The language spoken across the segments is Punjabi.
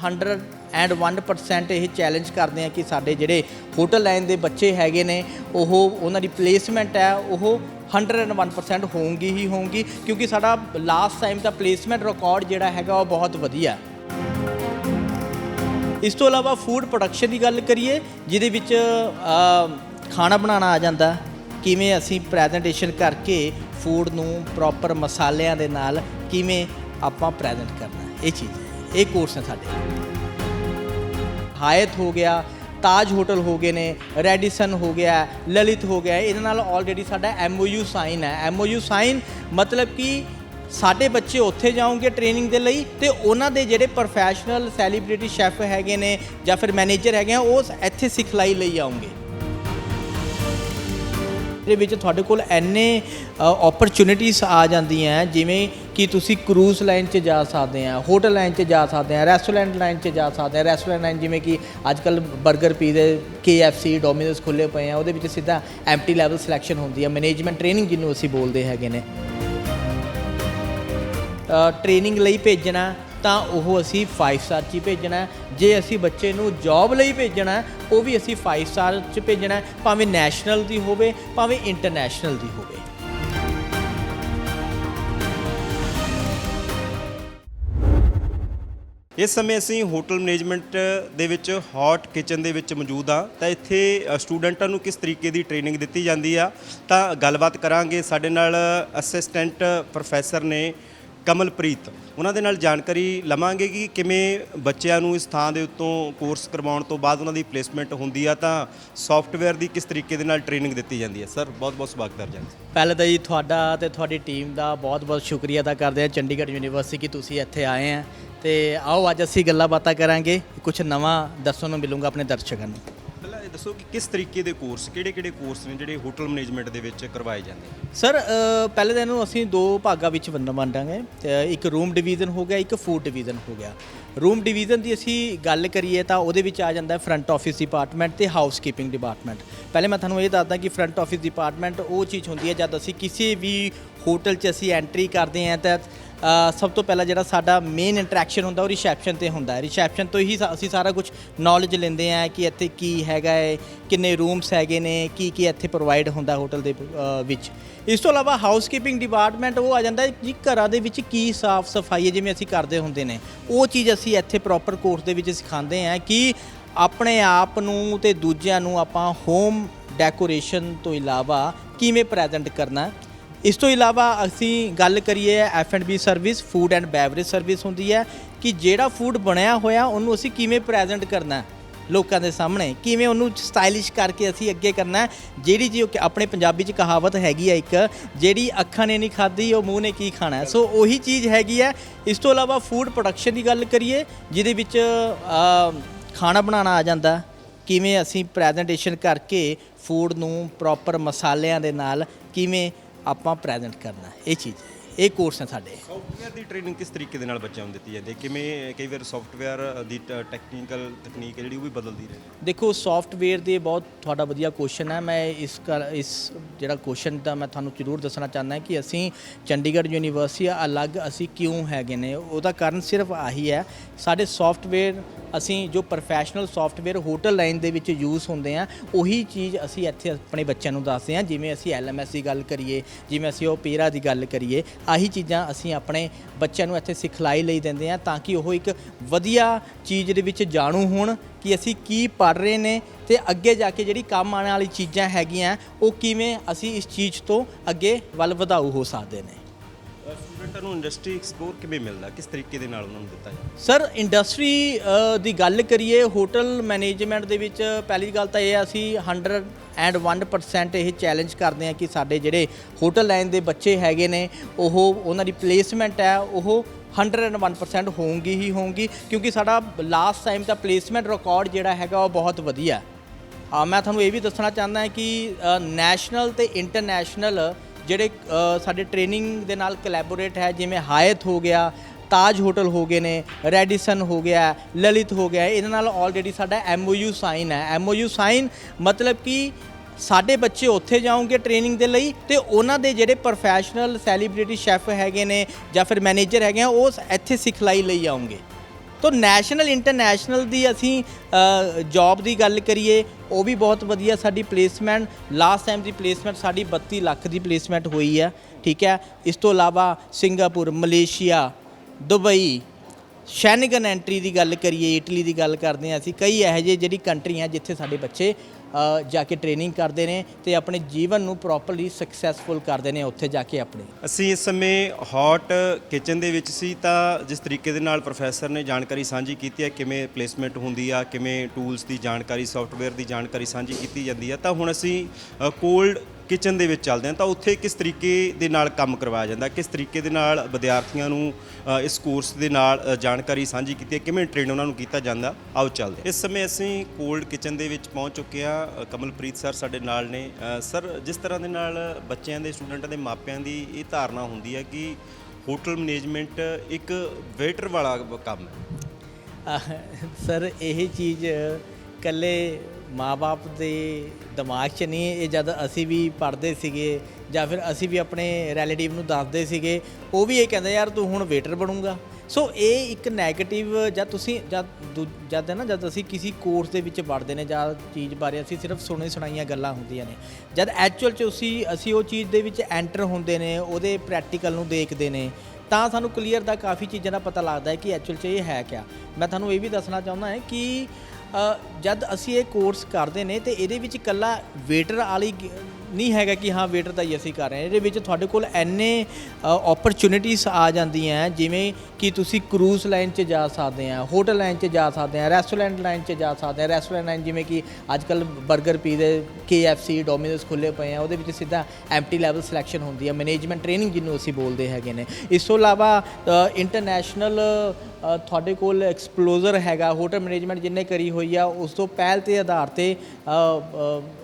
101% ਇਹ ਚੈਲੰਜ ਕਰਦੇ ਆ ਕਿ ਸਾਡੇ ਜਿਹੜੇ ਹੋਟਲ ਲਾਈਨ ਦੇ ਬੱਚੇ ਹੈਗੇ ਨੇ, ਉਹ ਉਹਨਾਂ ਦੀ ਪਲੇਸਮੈਂਟ ਹੈ, ਉਹ 101% ਹੋਊਗੀ ਹੀ ਹੋਊਗੀ, ਕਿਉਂਕਿ ਸਾਡਾ ਲਾਸਟ ਟਾਈਮ ਦਾ ਪਲੇਸਮੈਂਟ ਰਿਕਾਰਡ ਜਿਹੜਾ ਹੈਗਾ ਉਹ ਬਹੁਤ ਵਧੀਆ ਹੈ। ਇਸ ਤੋਂ ਇਲਾਵਾ ਫੂਡ ਪ੍ਰੋਡਕਸ਼ਨ ਦੀ ਗੱਲ ਕਰੀਏ, ਜਿਹਦੇ ਵਿੱਚ ਖਾਣਾ ਬਣਾਉਣਾ ਆ ਜਾਂਦਾ, ਕਿਵੇਂ ਅਸੀਂ ਪ੍ਰੈਜੈਂਟੇਸ਼ਨ ਕਰਕੇ ਫੂਡ ਨੂੰ ਪ੍ਰੋਪਰ ਮਸਾਲਿਆਂ ਦੇ ਨਾਲ ਕਿਵੇਂ ਆਪਾਂ ਪ੍ਰੈਜ਼ੈਂਟ ਕਰਨਾ, ਇਹ ਚੀਜ਼ ਇਹ ਕੋਰਸ ਨੇ ਸਾਡੇ। ਹਾਇਤ ਹੋ ਗਿਆ ਤਾਜ ਹੋਟਲ ਹੋ ਗਏ ਨੇ ਰੈਡੀਸਨ ਹੋ ਗਿਆ ਲਲਿਤ ਹੋ ਗਿਆ, ਇਹਦੇ ਨਾਲ ਆਲਰੇਡੀ ਸਾਡਾ ਐਮਓਯੂ ਸਾਈਨ ਹੈ। ਐਮਓਯੂ ਸਾਈਨ ਮਤਲਬ ਕਿ ਸਾਡੇ ਬੱਚੇ ਉੱਥੇ ਜਾਉਂਗੇ ਟ੍ਰੇਨਿੰਗ ਦੇ ਲਈ ਤੇ ਉਹਨਾਂ ਦੇ ਜਿਹੜੇ ਪ੍ਰੋਫੈਸ਼ਨਲ ਸੈਲੀਬ੍ਰਿਟੀ ਸ਼ੈਫ ਹੈਗੇ ਨੇ ਜਾਂ ਫਿਰ ਮੈਨੇਜਰ ਹੈਗੇ ਆ, ਉਹ ਇੱਥੇ ਸਿਖਲਾਈ ਲਈ ਆਉਂਗੇ ਦੇ ਵਿੱਚ ਤੁਹਾਡੇ ਕੋਲ ਐਨੇ ਓਪਰਚ्युनिटीज ਆ ਜਾਂਦੀਆਂ, ਜਿਵੇਂ ਕਿ ਤੁਸੀਂ ਕਰੂਜ਼ ਲਾਈਨ 'ਚ ਜਾ ਸਕਦੇ ਆ, ਹੋਟਲ ਲਾਈਨ 'ਚ ਜਾ ਸਕਦੇ ਆ ਰੈਸਟੋਰੈਂਟ ਲਾਈਨ 'ਚ ਜਾ ਸਕਦੇ ਆ। ਰੈਸਟੋਰੈਂਟ ਲਾਈਨ ਜਿਵੇਂ ਕਿ ਅੱਜ ਕੱਲ 버ਗਰ ਪੀਜ਼ੇ KFC ਡੋਮਿਨੋਜ਼ ਖੁੱਲੇ ਪਏ ਆ, ਉਹਦੇ ਵਿੱਚ ਸਿੱਧਾ ਐਮਟੀ ਲੈਵਲ ਸਿਲੈਕਸ਼ਨ ਹੁੰਦੀ ਆ। ਮੈਨੇਜਮੈਂਟ ਟ੍ਰੇਨਿੰਗ ਜਿਹਨੂੰ ਅਸੀਂ ਬੋਲਦੇ ਹੈਗੇ ਨੇ। ਟ੍ਰੇਨਿੰਗ ਲਈ ਭੇਜਣਾ, ਤਾਂ ਉਹ ਅਸੀਂ 5 ਸਟਾਰ 'ਚ ਹੀ ਭੇਜਣਾ। ਜੇ ਅਸੀਂ ਬੱਚੇ ਨੂੰ ਜੌਬ ਲਈ ਭੇਜਣਾ, ਉਹ ਵੀ ਅਸੀਂ 5 ਸਟਾਰ 'ਚ ਭੇਜਣਾ, ਭਾਵੇਂ ਨੈਸ਼ਨਲ ਦੀ ਹੋਵੇ, ਭਾਵੇਂ ਇੰਟਰਨੈਸ਼ਨਲ ਦੀ ਹੋਵੇ। ਇਸ ਸਮੇਂ ਅਸੀਂ ਹੋਟਲ ਮੈਨੇਜਮੈਂਟ ਦੇ ਵਿੱਚ ਹੌਟ ਕਿਚਨ ਦੇ ਵਿੱਚ ਮੌਜੂਦ ਆ ਤਾਂ ਇੱਥੇ ਸਟੂਡੈਂਟਾਂ ਨੂੰ ਕਿਸ ਤਰੀਕੇ ਦੀ ਟ੍ਰੇਨਿੰਗ ਦਿੱਤੀ ਜਾਂਦੀ ਆ? ਤਾਂ ਗੱਲਬਾਤ ਕਰਾਂਗੇ। ਸਾਡੇ ਨਾਲ ਅਸਿਸਟੈਂਟ ਪ੍ਰੋਫੈਸਰ ਨੇ ਕਮਲਪ੍ਰੀਤ। ਉਹਨਾਂ ਦੇ ਨਾਲ ਜਾਣਕਾਰੀ ਲਵਾਂਗੇ ਕਿ ਕਿਵੇਂ ਬੱਚਿਆਂ ਨੂੰ ਇਸ ਥਾਂ ਦੇ ਉੱਤੋਂ ਕੋਰਸ ਕਰਵਾਉਣ ਤੋਂ ਬਾਅਦ ਉਹਨਾਂ ਦੀ ਪਲੇਸਮੈਂਟ ਹੁੰਦੀ ਆ। ਤਾਂ ਸੌਫਟਵੇਅਰ ਦੀ ਕਿਸ ਤਰੀਕੇ ਦੇ ਨਾਲ ਟ੍ਰੇਨਿੰਗ ਦਿੱਤੀ ਜਾਂਦੀ ਹੈ ਸਰ, ਬਹੁਤ ਬਹੁਤ ਸਵਾਗਤ ਹੈ ਜੀ। ਪਹਿਲਾਂ ਤਾਂ ਜੀ ਤੁਹਾਡਾ ਤੇ ਤੁਹਾਡੀ ਟੀਮ ਦਾ ਬਹੁਤ-ਬਹੁਤ ਸ਼ੁਕਰੀਆ ਅਦਾ ਕਰਦੇ ਹਾਂ। ਚੰਡੀਗੜ੍ਹ ਯੂਨੀਵਰਸਿਟੀ ਕਿ ਤੁਸੀਂ ਇੱਥੇ ਆਏ ਆ। ਤੇ ਆਓ ਅੱਜ ਅਸੀਂ ਗੱਲਾਂ ਬਾਤਾਂ ਕਰਾਂਗੇ ਕੁਝ ਨਵਾਂ ਦੱਸਣ ਨੂੰ ਮਿਲੂਗਾ ਆਪਣੇ ਦਰਸ਼ਕਾਂ ਨੂੰ। ਪਹਿਲਾਂ ਇਹ ਦੱਸੋ ਕਿ ਕਿਸ ਤਰੀਕੇ ਦੇ ਕੋਰਸ ਕਿਹੜੇ-ਕਿਹੜੇ ਕੋਰਸ ਨੇ ਜਿਹੜੇ ਹੋਟਲ ਮੈਨੇਜਮੈਂਟ ਦੇ ਵਿੱਚ ਕਰਵਾਏ ਜਾਂਦੇ ਨੇ? ਸਰ ਪਹਿਲੇ ਦਿਨ ਨੂੰ ਅਸੀਂ ਦੋ ਭਾਗਾਂ ਵਿੱਚ ਵੰਡ ਵੰਡਾਂਗੇ। ਇੱਕ ਰੂਮ ਡਿਵੀਜ਼ਨ ਹੋ ਗਿਆ ਇੱਕ ਫੂਡ ਡਿਵੀਜ਼ਨ ਹੋ ਗਿਆ। ਰੂਮ ਡਿਵੀਜ਼ਨ ਦੀ ਅਸੀਂ ਗੱਲ ਕਰੀਏ ਤਾਂ ਉਹਦੇ ਵਿੱਚ ਆ ਜਾਂਦਾ ਫਰੰਟ ਆਫਿਸ ਡਿਪਾਰਟਮੈਂਟ ਤੇ ਹਾਊਸਕੀਪਿੰਗ ਡਿਪਾਰਟਮੈਂਟ ਪਹਿਲੇ ਮੈਂ ਤੁਹਾਨੂੰ ਇਹ ਦੱਸਦਾ ਕਿ ਫਰੰਟ ਆਫਿਸ ਡਿਪਾਰਟਮੈਂਟ ਉਹ ਚੀਜ਼ ਹੁੰਦੀ ਹੈ ਜਦ ਅਸੀਂ ਕਿਸੇ ਵੀ ਹੋਟਲ 'ਚ ਅਸੀਂ ਐਂਟਰੀ ਕਰਦੇ ਹਾਂ ਤਾਂ ਸਭ ਤੋਂ ਪਹਿਲਾਂ ਜਿਹੜਾ ਸਾਡਾ ਮੇਨ ਇੰਟਰੈਕਸ਼ਨ ਹੁੰਦਾ ਉਹ ਰਿਸੈਪਸ਼ਨ ਤੇ ਹੁੰਦਾ ਹੈ। ਰਿਸੈਪਸ਼ਨ ਤੋਂ ਹੀ ਸਾ- ਅਸੀਂ ਸਾਰਾ ਕੁਝ ਨੌਲੇਜ ਲੈਂਦੇ ਆ ਕਿ ਇੱਥੇ ਕੀ ਹੈਗਾ ਹੈ ਕਿੰਨੇ ਰੂਮਸ ਹੈਗੇ ਨੇ ਕੀ ਕੀ ਇੱਥੇ ਪ੍ਰੋਵਾਈਡ ਹੁੰਦਾ ਹੋਟਲ ਦੇ ਅ, ਵਿੱਚ। ਇਸ ਤੋਂ ਇਲਾਵਾ ਹਾਊਸਕੀਪਿੰਗ ਡਿਪਾਰਟਮੈਂਟ ਉਹ ਆ ਜਾਂਦਾ ਹੈ ਜੀ ਘਰਾਂ ਦੇ ਵਿੱਚ ਕੀ ਸਾਫ਼ ਸਫ਼ਾਈ ਹੈ ਜਿਵੇਂ ਅਸੀਂ ਕਰਦੇ ਹੁੰਦੇ ਨੇ। ਉਹ ਚੀਜ਼ ਅਸੀਂ ਇੱਥੇ ਪ੍ਰੋਪਰ ਕੋਰਸ ਦੇ ਵਿੱਚ ਸਿਖਾਉਂਦੇ ਆ ਕਿ ਆਪਣੇ ਆਪ ਨੂੰ ਤੇ ਦੂਜਿਆਂ ਨੂੰ ਆਪਾਂ ਹੋਮ ਡੈਕੋਰੇਸ਼ਨ ਤੋਂ ਇਲਾਵਾ ਕਿਵੇਂ ਪ੍ਰੈਜ਼ੈਂਟ ਕਰਨਾ ਇਸ ਤੋਂ ਇਲਾਵਾ ਅਸੀਂ ਗੱਲ ਕਰੀਏ F&B service food and beverage service ਹੁੰਦੀ ਹੈ ਕਿ ਜਿਹੜਾ ਫੂਡ ਬਣਿਆ ਹੋਇਆ ਉਹਨੂੰ ਅਸੀਂ ਕਿਵੇਂ ਪ੍ਰੈਜ਼ੈਂਟ ਕਰਨਾ ਲੋਕਾਂ ਦੇ ਸਾਹਮਣੇ? ਕਿਵੇਂ ਉਹਨੂੰ ਸਟਾਈਲਿਸ਼ ਕਰਕੇ ਅਸੀਂ ਅੱਗੇ ਕਰਨਾ ਜਿਹੜੀ ਜੀ ਆਪਣੇ ਪੰਜਾਬੀ ਚ ਕਹਾਵਤ ਹੈਗੀ ਹੈ ਇੱਕ, ਜਿਹੜੀ ਅੱਖਾਂ ਨੇ ਨਹੀਂ ਖਾਧੀ, ਉਹ ਮੂੰਹ ਨੇ ਕੀ ਖਾਣਾ ਸੋ ਉਹੀ ਚੀਜ਼ ਹੈਗੀ ਹੈ। ਇਸ ਤੋਂ ਇਲਾਵਾ ਫੂਡ ਪ੍ਰੋਡਕਸ਼ਨ ਦੀ ਗੱਲ ਕਰੀਏ, ਜਿਹਦੇ ਵਿੱਚ ਖਾਣਾ ਬਣਾਉਣਾ ਆ ਜਾਂਦਾ ਕਿਵੇਂ ਅਸੀਂ ਪ੍ਰੈਜੈਂਟੇਸ਼ਨ ਕਰਕੇ ਫੂਡ ਨੂੰ ਪ੍ਰੋਪਰ ਮਸਾਲਿਆਂ ਦੇ ਨਾਲ ਕਿਵੇਂ ਆਪਾਂ ਪ੍ਰੈਜ਼ੈਂਟ ਕਰਨਾ ਇਹ ਚੀਜ਼। ਇਹ ਕੋਰਸ ਹੈ ਸਾਡੇ। ਸੌਫਟਵੇਅਰ ਦੀ ਟ੍ਰੇਨਿੰਗ ਕਿਸ ਤਰੀਕੇ ਦੇ ਨਾਲ ਬੱਚਿਆਂ ਨੂੰ ਦਿੱਤੀ ਜਾਂਦੀ ਹੈ? ਕਿਵੇਂ ਕਈ ਵਾਰ ਸੌਫਟਵੇਅਰ ਦੀ ਟੈਕਨੀਕਲ ਤਕਨੀਕ ਹੈ ਜਿਹੜੀ ਉਹ ਵੀ ਬਦਲਦੀ ਰਹਿੰਦੀ ਦੇਖੋ ਸੌਫਟਵੇਅਰ ਦੇ ਬਹੁਤ ਤੁਹਾਡਾ ਵਧੀਆ ਕੁਐਸਚਨ ਹੈ। ਮੈਂ ਇਸ ਇਸ ਜਿਹੜਾ ਕੁਐਸਚਨ ਦਾ ਮੈਂ ਤੁਹਾਨੂੰ ਜ਼ਰੂਰ ਦੱਸਣਾ ਚਾਹੁੰਦਾ ਕਿ ਅਸੀਂ ਚੰਡੀਗੜ੍ਹ ਯੂਨੀਵਰਸਿਟੀ ਅਲੱਗ ਅਸੀਂ ਕਿਉਂ ਹੈਗੇ ਨੇ? ਉਹਦਾ ਕਾਰਨ ਸਿਰਫ ਆਹੀ ਹੈ। ਸਾਡੇ ਸੌਫਟਵੇਅਰ ਅਸੀਂ ਜੋ ਪ੍ਰੋਫੈਸ਼ਨਲ ਸੌਫਟਵੇਅਰ ਹੋਟਲ ਲਾਈਨ ਦੇ ਵਿੱਚ ਯੂਜ਼ ਹੁੰਦੇ ਆ, ਉਹੀ ਚੀਜ਼ ਅਸੀਂ ਇੱਥੇ ਆਪਣੇ ਬੱਚਿਆਂ ਨੂੰ ਦੱਸਦੇ ਆ। ਜਿਵੇਂ ਅਸੀਂ ਐਲਐਮਐਸ ਦੀ ਗੱਲ ਕਰੀਏ, ਜਿਵੇਂ ਅਸੀਂ ਓਪੇਰਾ ਦੀ ਗੱਲ ਕਰੀਏ, ਆਹੀ ਚੀਜ਼ਾਂ ਅਸੀਂ ਆਪਣੇ ਬੱਚਿਆਂ ਨੂੰ ਇੱਥੇ ਸਿਖਲਾਈ ਲਈ ਦਿੰਦੇ ਆ ਤਾਂ ਕਿ ਉਹ ਇੱਕ ਵਧੀਆ ਚੀਜ਼ ਦੇ ਵਿੱਚ ਜਾਣੂ ਹੋਣ ਕਿ ਅਸੀਂ ਕੀ ਪੜ ਰਹੇ ਨੇ ਤੇ ਅੱਗੇ ਜਾ ਕੇ ਜਿਹੜੀ ਕੰਮ ਆਉਣ ਵਾਲੀ ਚੀਜ਼ਾਂ ਹੈਗੀਆਂ, ਉਹ ਕਿਵੇਂ ਅਸੀਂ ਇਸ ਚੀਜ਼ ਤੋਂ ਅੱਗੇ ਵੱਲ ਵਧਾਊ ਹੋ ਸਕਦੇ ਨੇ। ਸਟੂਡੈਂਟਾਂ ਨੂੰ ਇੰਡਸਟਰੀ ਐਕਸਪਲੋਰ ਕਿਵੇਂ ਮਿਲਦਾ? ਕਿਸ ਤਰੀਕੇ ਦੇ ਨਾਲ ਉਹਨਾਂ ਨੂੰ ਦਿੱਤਾ ਜਾਂਦਾ? ਸਰ ਇੰਡਸਟਰੀ ਦੀ ਗੱਲ ਕਰੀਏ ਹੋਟਲ ਮੈਨੇਜਮੈਂਟ ਦੇ ਵਿੱਚ ਪਹਿਲੀ ਗੱਲ ਤਾਂ ਇਹ ਆ, ਅਸੀਂ 101% ਇਹ ਚੈਲੰਜ ਕਰਦੇ ਆ ਕਿ ਸਾਡੇ ਜਿਹੜੇ ਹੋਟਲ ਲਾਈਨ ਦੇ ਬੱਚੇ ਹੈਗੇ ਨੇ, ਉਹ ਉਹਨਾਂ ਦੀ ਪਲੇਸਮੈਂਟ ਹੈ, ਉਹ 101% ਹੋਊਗੀ ਹੀ ਹੋਊਗੀ, ਕਿਉਂਕਿ ਸਾਡਾ ਲਾਸਟ ਟਾਈਮ ਦਾ ਪਲੇਸਮੈਂਟ ਰਿਕਾਰਡ ਜਿਹੜਾ ਹੈਗਾ, ਉਹ ਬਹੁਤ ਵਧੀਆ ਆ ਮੈਂ ਤੁਹਾਨੂੰ ਇਹ ਵੀ ਦੱਸਣਾ ਚਾਹੁੰਦਾ ਹਾਂ ਕਿ ਨੈਸ਼ਨਲ ਤੇ ਇੰਟਰਨੈਸ਼ਨਲ ਜਿਹੜੇ ਸਾਡੇ ਟ੍ਰੇਨਿੰਗ ਦੇ ਨਾਲ ਕੋਲੈਬੋਰੇਟ ਹੈ, ਜਿਵੇਂ ਹਾਇਤ ਹੋ ਗਿਆ ਤਾਜ ਹੋਟਲ ਹੋ ਗਏ ਨੇ ਰੈਡੀਸਨ ਹੋ ਗਿਆ ਲਲਿਤ ਹੋ ਗਿਆ, ਇਹਨਾਂ ਨਾਲ ਆਲਰੇਡੀ ਸਾਡਾ ਐਮਓਯੂ ਸਾਈਨ ਹੈ। ਐਮਓਯੂ ਸਾਈਨ ਮਤਲਬ ਕਿ ਸਾਡੇ ਬੱਚੇ ਉੱਥੇ ਜਾਓਗੇ ਟ੍ਰੇਨਿੰਗ ਦੇ ਲਈ ਤੇ ਉਹਨਾਂ ਦੇ ਜਿਹੜੇ ਪ੍ਰੋਫੈਸ਼ਨਲ ਸੈਲੀਬ੍ਰਿਟੀ ਸ਼ੈਫ ਹੈਗੇ ਨੇ ਜਾਂ ਫਿਰ ਮੈਨੇਜਰ ਹੈਗੇ ਆ, ਉਹ ਇੱਥੇ ਸਿਖਲਾਈ ਲਈ ਆਉਂਗੇ ਤੋ ਨੈਸ਼ਨਲ ਇੰਟਰਨੈਸ਼ਨਲ ਦੀ ਅਸੀਂ ਜੌਬ ਦੀ ਗੱਲ ਕਰੀਏ, ਉਹ ਵੀ ਬਹੁਤ ਵਧੀਆ ਸਾਡੀ ਪਲੇਸਮੈਂਟ ਲਾਸਟ ਟਾਈਮ ਦੀ ਪਲੇਸਮੈਂਟ ਸਾਡੀ 32 ਲੱਖ ਦੀ ਪਲੇਸਮੈਂਟ ਹੋਈ ਹੈ ਠੀਕ ਹੈ? ਇਸ ਤੋਂ ਇਲਾਵਾ Singapore, Malaysia, Dubai, Schengen entry ਦੀ ਗੱਲ ਕਰੀਏ, ਇਟਲੀ ਦੀ ਗੱਲ ਕਰਦੇ ਹਾਂ ਅਸੀਂ, ਕਈ ਇਹੋ ਜਿਹੇ ਜਿਹੜੀ ਕੰਟਰੀਆਂ ਜਿੱਥੇ ਸਾਡੇ ਬੱਚੇ ਜਾ ਕੇ ਟ੍ਰੇਨਿੰਗ ਕਰਦੇ ਨੇ ਤੇ ਆਪਣੇ ਜੀਵਨ ਨੂੰ ਪ੍ਰੋਪਰਲੀ ਸਕਸੈਸਫੁਲ ਕਰਦੇ ਨੇ ਉੱਥੇ ਜਾ ਕੇ ਆਪਣੇ। ਅਸੀਂ ਇਸ ਸਮੇਂ ਹੌਟ ਕਿਚਨ ਦੇ ਵਿੱਚ ਸੀ ਤਾਂ ਜਿਸ ਤਰੀਕੇ ਦੇ ਨਾਲ ਪ੍ਰੋਫੈਸਰ ਨੇ ਜਾਣਕਾਰੀ ਸਾਂਝੀ ਕੀਤੀ ਹੈ, ਕਿਵੇਂ ਪਲੇਸਮੈਂਟ ਹੁੰਦੀ ਆ, ਕਿਵੇਂ ਟੂਲਸ ਦੀ ਜਾਣਕਾਰੀ ਸੌਫਟਵੇਅਰ ਦੀ ਜਾਣਕਾਰੀ ਸਾਂਝੀ ਕੀਤੀ ਜਾਂਦੀ ਆ, ਤਾਂ ਹੁਣ ਅਸੀਂ ਕੋਲਡ ਕਿਚਨ ਦੇ ਵਿੱਚ ਚੱਲਦੇ ਹਾਂ ਤਾਂ ਉੱਥੇ ਕਿਸ ਤਰੀਕੇ ਦੇ ਨਾਲ ਕੰਮ ਕਰਵਾਇਆ ਜਾਂਦਾ? ਕਿਸ ਤਰੀਕੇ ਦੇ ਨਾਲ ਵਿਦਿਆਰਥੀਆਂ ਨੂੰ ਅ, ਇਸ ਕੋਰਸ ਦੇ ਨਾਲ ਅ, ਜਾਣਕਾਰੀ ਸਾਂਝੀ ਕੀਤੀ ਹੈ? ਕਿਵੇਂ ਟ੍ਰੇਨ ਉਹਨਾਂ ਨੂੰ ਕੀਤਾ ਜਾਂਦਾ? ਆਓ ਚੱਲਦੇ ਹਾਂ। ਇਸ ਸਮੇਂ ਅਸੀਂ ਕੋਲਡ ਕਿਚਨ ਦੇ ਵਿੱਚ ਪਹੁੰਚ ਚੁੱਕੇ ਹਾਂ। ਅ, ਕਮਲਪ੍ਰੀਤ ਸਰ ਸਾਡੇ ਨਾਲ ਨੇ। ਅ, ਸਰ ਜਿਸ ਤਰ੍ਹਾਂ ਦੇ ਨਾਲ ਬੱਚਿਆਂ ਦੇ ਸਟੂਡੈਂਟਾਂ ਦੇ ਮਾਪਿਆਂ ਦੀ ਇਹ ਧਾਰਨਾ ਹੁੰਦੀ ਹੈ ਕਿ ਹੋਟਲ ਮੈਨੇਜਮੈਂਟ ਇੱਕ ਵੇਟਰ ਵਾਲਾ ਕੰਮ ਹੈ। ਅਹ ਸਰ ਇਹ ਚੀਜ਼ ਕੱਲੇ ਮਾਪੇ ਦੇ ਦਿਮਾਗ 'ਚ ਨਹੀਂ, ਇਹ ਜਦ ਅਸੀਂ ਵੀ ਪੜ੍ਹਦੇ ਸੀਗੇ ਜਾਂ ਫਿਰ ਅਸੀਂ ਵੀ ਆਪਣੇ ਰਿਲੇਟਿਵ ਨੂੰ ਦੱਸਦੇ ਸੀਗੇ, ਉਹ ਵੀ ਇਹ ਕਹਿੰਦੇ, ਯਾਰ ਤੂੰ ਹੁਣ ਵੇਟਰ ਬਣੂੰਗਾ। ਸੋ ਇਹ ਇੱਕ 네ਗੇਟਿਵ ਜਦ ਤੁਸੀਂ ਜਦ ਦੂ- ਜਦ ਹੈ ਨਾ, ਜਦ ਅਸੀਂ ਕਿਸੇ ਕੋਰਸ ਦੇ ਵਿੱਚ ਪੜ੍ਹਦੇ ਨੇ ਜਾਂ ਚੀਜ਼ ਬਾਰੇ ਅਸੀਂ ਸਿਰਫ ਸੁਣੇ ਸੁਣਾਈਆਂ ਗੱਲਾਂ ਹੁੰਦੀਆਂ ਨੇ, ਜਦ ਐਕਚੁਅਲ 'ਚ ਅਸੀਂ ਅਸੀਂ ਉਹ ਚੀਜ਼ ਦੇ ਵਿੱਚ ਐਂਟਰ ਹੁੰਦੇ ਨੇ, ਉਹਦੇ ਪ੍ਰੈਕਟੀਕਲ ਨੂੰ ਦੇਖਦੇ ਨੇ, ਤਾਂ ਸਾਨੂੰ ਕਲੀਅਰ ਦਾ ਕਾਫੀ ਚੀਜ਼ਾਂ ਦਾ ਪਤਾ ਲੱਗਦਾ ਹੈ ਕਿ ਐਕਚੁਅਲ 'ਚ ਇਹ ਹੈ ਕਿਆ। ਮੈਂ ਤੁਹਾਨੂੰ ਇਹ ਵੀ ਦੱਸਣਾ ਚਾਹੁੰਦਾ ਹਾਂ ਕਿ ਜਦ ਅਸੀਂ ਇਹ ਕੋਰਸ ਕਰਦੇ ਨੇ ਤੇ ਇਹਦੇ ਵਿੱਚ ਇਕੱਲਾ ਵੇਟਰ ਵਾਲੀ ਗ- ਨਹੀਂ ਹੈਗਾ ਕਿ ਹਾਂ ਵੇਟਰ ਦਾ ਹੀ ਅਸੀਂ ਕਰ ਰਹੇ ਹਾਂ। ਇਹਦੇ ਵਿੱਚ ਤੁਹਾਡੇ ਕੋਲ ਐਨੇ ਓਪਰਚ्युनिटीज ਆ ਜਾਂਦੀਆਂ ਜਿਵੇਂ ਕਿ ਤੁਸੀਂ ਕਰੂਜ਼ ਲਾਈਨ 'ਚ ਜਾ ਸਕਦੇ ਆ ਹੋਟਲ ਲਾਈਨ 'ਚ ਜਾ ਸਕਦੇ ਆ ਰੈਸਟੋਰੈਂਟ ਲਾਈਨ 'ਚ ਜਾ ਸਕਦੇ ਆ ਰੈਸਟੋਰੈਂਟ ਲਾਈਨ ਜਿਵੇਂ ਕਿ ਅੱਜ ਕੱਲ 버ਗਰ ਪੀਜ਼ੇ KFC ਡੋਮਿਨੋਸ ਖੁੱਲੇ ਪਏ ਆ, ਉਹਦੇ ਵਿੱਚ ਸਿੱਧਾ ਐਮਟੀ ਲੈਵਲ ਸਿਲੈਕਸ਼ਨ ਹੁੰਦੀ ਆ ਮੈਨੇਜਮੈਂਟ ਟ੍ਰੇਨਿੰਗ ਜਿਹਨੂੰ ਅਸੀਂ ਬੋਲਦੇ ਹੈਗੇ ਨੇ। ਇਸ ਤੋਂ ਇਲਾਵਾ ਇੰਟਰਨੈਸ਼ਨਲ ਤੁਹਾਡੇ ਕੋਲ ਐਕਸਪਲੋਜ਼ਰ ਹੈਗਾ ਹੋਟਲ ਮੈਨੇਜਮੈਂਟ ਜਿੰਨੇ ਕਰੀ ਹੋਈ ਆ, ਉਸ ਤੋਂ ਪਹਿਲ ਤੇ ਆਧਾਰ ਤੇ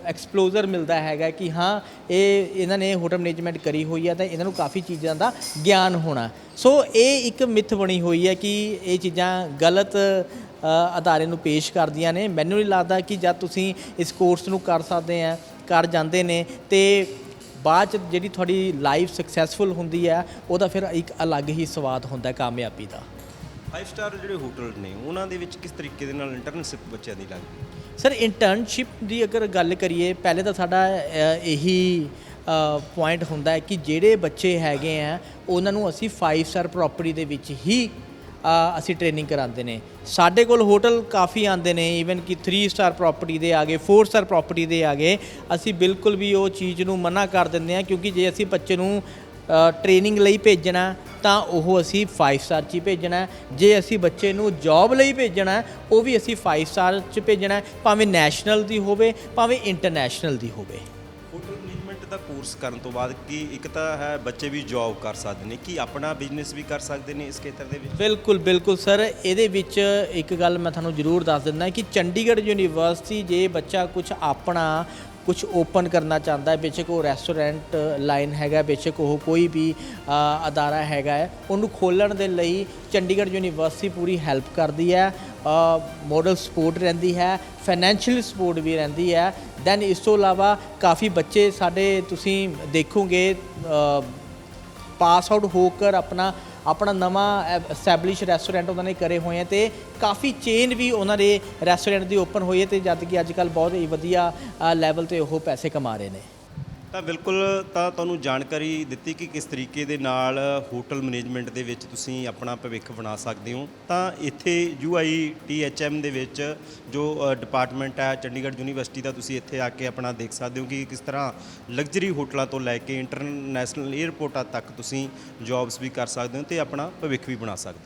ਐਕਸਪਲੋਜ਼ਰ ਮਿਲਦਾ ਹੈਗਾ ਕਿ ਹਾਂ, ਇਹ ਇਹਨਾਂ ਨੇ ਹੋਟਲ ਮੈਨੇਜਮੈਂਟ ਕਰੀ ਹੋਈ ਹੈ ਤਾਂ ਇਹਨਾਂ ਨੂੰ ਕਾਫੀ ਚੀਜ਼ਾਂ ਦਾ ਗਿਆਨ ਹੋਣਾ। ਸੋ ਇਹ ਇੱਕ ਮਿੱਥ ਬਣੀ ਹੋਈ ਹੈ ਕਿ ਇਹ ਚੀਜ਼ਾਂ ਗਲਤ ਅਦਾਰੇ ਨੂੰ ਪੇਸ਼ ਕਰਦੀਆਂ ਨੇ। ਮੈਨੂੰ ਨਹੀਂ ਲੱਗਦਾ ਕਿ ਜਦ ਤੁਸੀਂ ਇਸ ਕੋਰਸ ਨੂੰ ਕਰ ਸਕਦੇ ਆ, ਕਰ ਜਾਂਦੇ ਨੇ ਤੇ ਬਾਅਦ ਚ ਜਿਹੜੀ ਤੁਹਾਡੀ ਲਾਈਫ ਸਕਸੈਸਫੁਲ ਹੁੰਦੀ ਹੈ ਉਹਦਾ ਫਿਰ ਇੱਕ ਅਲੱਗ ਹੀ ਸਵਾਦ ਹੁੰਦਾ ਕਾਮਯਾਬੀ ਦਾ। 5 ਸਟਾਰ ਜਿਹੜੇ ਹੋਟਲ ਨੇ ਉਹਨਾਂ ਦੇ ਵਿੱਚ ਕਿਸ ਤਰੀਕੇ ਦੇ ਨਾਲ ਇੰਟਰਨਸ਼ਿਪ ਬੱਚਿਆਂ ਦੀ ਲੱਗਦੀ? ਹੈ ਸਰ ਇੰਟਰਨਸ਼ਿਪ ਦੀ ਅਗਰ ਗੱਲ ਕਰੀਏ ਪਹਿਲੇ ਤਾਂ ਸਾਡਾ ਅ, ਇਹੀ ਪੁਆਇੰਟ ਹੁੰਦਾ ਹੈ ਕਿ ਜਿਹੜੇ ਬੱਚੇ ਹੈਗੇ ਆ ਉਹਨਾਂ ਨੂੰ ਅਸੀਂ 5 ਸਟਾਰ ਪ੍ਰਾਪਰਟੀ ਦੇ ਵਿੱਚ ਹੀ ਅ, ਅਸੀਂ ਟ੍ਰੇਨਿੰਗ ਕਰਾਉਂਦੇ ਨੇ। ਸਾਡੇ ਕੋਲ ਹੋਟਲ ਕਾਫੀ ਆਉਂਦੇ ਨੇ ਈਵਨ ਕਿ 3 ਸਟਾਰ ਪ੍ਰਾਪਰਟੀ ਦੇ ਆ ਗਏ 4 ਸਟਾਰ ਪ੍ਰਾਪਰਟੀ ਦੇ ਆ ਗਏ। ਅਸੀਂ ਬਿਲਕੁਲ ਵੀ ਉਹ ਚੀਜ਼ ਨੂੰ ਮਨਾ ਕਰ ਦਿੰਦੇ ਆ ਕਿਉਂਕਿ ਜੇ ਅਸੀਂ ਬੱਚੇ ਨੂੰ ਟ੍ਰੇਨਿੰਗ ਲਈ ਭੇਜਣਾ ਤਾਂ ਉਹ ਅਸੀਂ 5 ਸਟਾਰ 'ਚ ਹੀ ਭੇਜਣਾ। ਜੇ ਅਸੀਂ ਬੱਚੇ ਨੂੰ ਜੌਬ ਲਈ ਭੇਜਣਾ ਉਹ ਵੀ ਅਸੀਂ 5 ਸਟਾਰ 'ਚ ਭੇਜਣਾ ਭਾਵੇਂ ਨੈਸ਼ਨਲ ਦੀ ਹੋਵੇ ਭਾਵੇਂ ਇੰਟਰਨੈਸ਼ਨਲ ਦੀ ਹੋਵੇ ਹੋਟਲ ਮੈਨੇਜਮੈਂਟ ਦਾ ਕੋਰਸ ਕਰਨ ਤੋਂ ਬਾਅਦ ਕੀ ਇੱਕ ਤਾਂ ਹੈ ਬੱਚੇ ਵੀ ਜੌਬ ਕਰ ਸਕਦੇ ਨੇ ਕੀ ਆਪਣਾ ਬਿਜ਼ਨਸ ਵੀ ਕਰ ਸਕਦੇ ਨੇ ਇਸ ਖੇਤਰ ਦੇ ਵਿੱਚ ਬਿਲਕੁਲ ਬਿਲਕੁਲ ਸਰ ਇਹਦੇ ਵਿੱਚ ਇੱਕ ਗੱਲ ਮੈਂ ਤੁਹਾਨੂੰ ਜ਼ਰੂਰ ਦੱਸ ਦਿੰਦਾ ਕਿ ਚੰਡੀਗੜ੍ਹ ਯੂਨੀਵਰਸਿਟੀ ਜੇ ਬੱਚਾ ਕੁਝ ਆਪਣਾ ਕੁਝ ਓਪਨ ਕਰਨਾ ਚਾਹੁੰਦਾ ਹੈ, ਬੇਸ਼ੱਕ ਉਹ ਰੈਸਟੋਰੈਂਟ ਲਾਈਨ ਹੈਗਾ, ਬੇਸ਼ੱਕ ਉਹ ਕੋਈ ਵੀ ਅਦਾਰਾ ਹੈਗਾ ਹੈ, ਉਹਨੂੰ ਖੋਲਣ ਦੇ ਲਈ ਚੰਡੀਗੜ੍ਹ ਯੂਨੀਵਰਸਿਟੀ ਪੂਰੀ ਹੈਲਪ ਕਰਦੀ ਹੈ ਮੋਡਲ ਸਪੋਰਟ ਰਹਿੰਦੀ ਹੈ ਫਾਈਨੈਂਸ਼ੀਅਲ ਸਪੋਰਟ ਵੀ ਰਹਿੰਦੀ ਹੈ ਦੈਨ ਇਸ ਤੋਂ ਇਲਾਵਾ ਕਾਫੀ ਬੱਚੇ ਸਾਡੇ ਤੁਸੀਂ ਦੇਖੋਗੇ ਪਾਸ ਆਊਟ ਹੋ ਕਰ ਆਪਣਾ ਆਪਣਾ ਨਵਾਂ ਐਸਟੈਬਲਿਸ਼ ਰੈਸਟੋਰੈਂਟ ਉਹਨਾਂ ਨੇ ਕਰੇ ਹੋਏ ਆ ਤੇ ਕਾਫੀ ਚੇਨ ਵੀ ਉਹਨਾਂ ਦੇ ਰੈਸਟੋਰੈਂਟ ਦੀ ਓਪਨ ਹੋਈ ਹੈ ਤੇ ਜਦ ਕਿ ਅੱਜ ਕੱਲ ਬਹੁਤ ਹੀ ਵਧੀਆ ਲੈਵਲ ਤੇ ਉਹ ਪੈਸੇ ਕਮਾ ਰਹੇ ਨੇ। ਤਾਂ ਬਿਲਕੁਲ ਤਾਂ ਤੁਹਾਨੂੰ ਜਾਣਕਾਰੀ ਦਿੱਤੀ ਕਿ ਕਿਸ ਤਰੀਕੇ ਦੇ ਨਾਲ ਹੋਟਲ ਮੈਨੇਜਮੈਂਟ ਦੇ ਵਿੱਚ ਤੁਸੀਂ ਆਪਣਾ ਭਵਿੱਖ ਬਣਾ ਸਕਦੇ ਹੋ। ਤਾਂ ਇੱਥੇ UITHM ਦੇ ਵਿੱਚ ਜੋ ਡਿਪਾਰਟਮੈਂਟ ਹੈ, ਚੰਡੀਗੜ੍ਹ ਯੂਨੀਵਰਸਿਟੀ ਦਾ ਤੁਸੀਂ ਇੱਥੇ ਆ ਕੇ ਆਪਣਾ ਦੇਖ ਸਕਦੇ ਹੋ ਕਿ ਕਿਸ ਤਰ੍ਹਾਂ ਲਗਜ਼ਰੀ ਹੋਟਲਾਂ ਤੋਂ ਲੈ ਕੇ ਇੰਟਰਨੈਸ਼ਨਲ 에ਅਰਪੋਰਟਾਂ ਤੱਕ ਤੁਸੀਂ ਜੌਬਸ ਵੀ ਕਰ ਸਕਦੇ ਹੋ ਤੇ ਆਪਣਾ ਭਵਿੱਖ ਵੀ ਬਣਾ ਸਕਦੇ ਹੋ।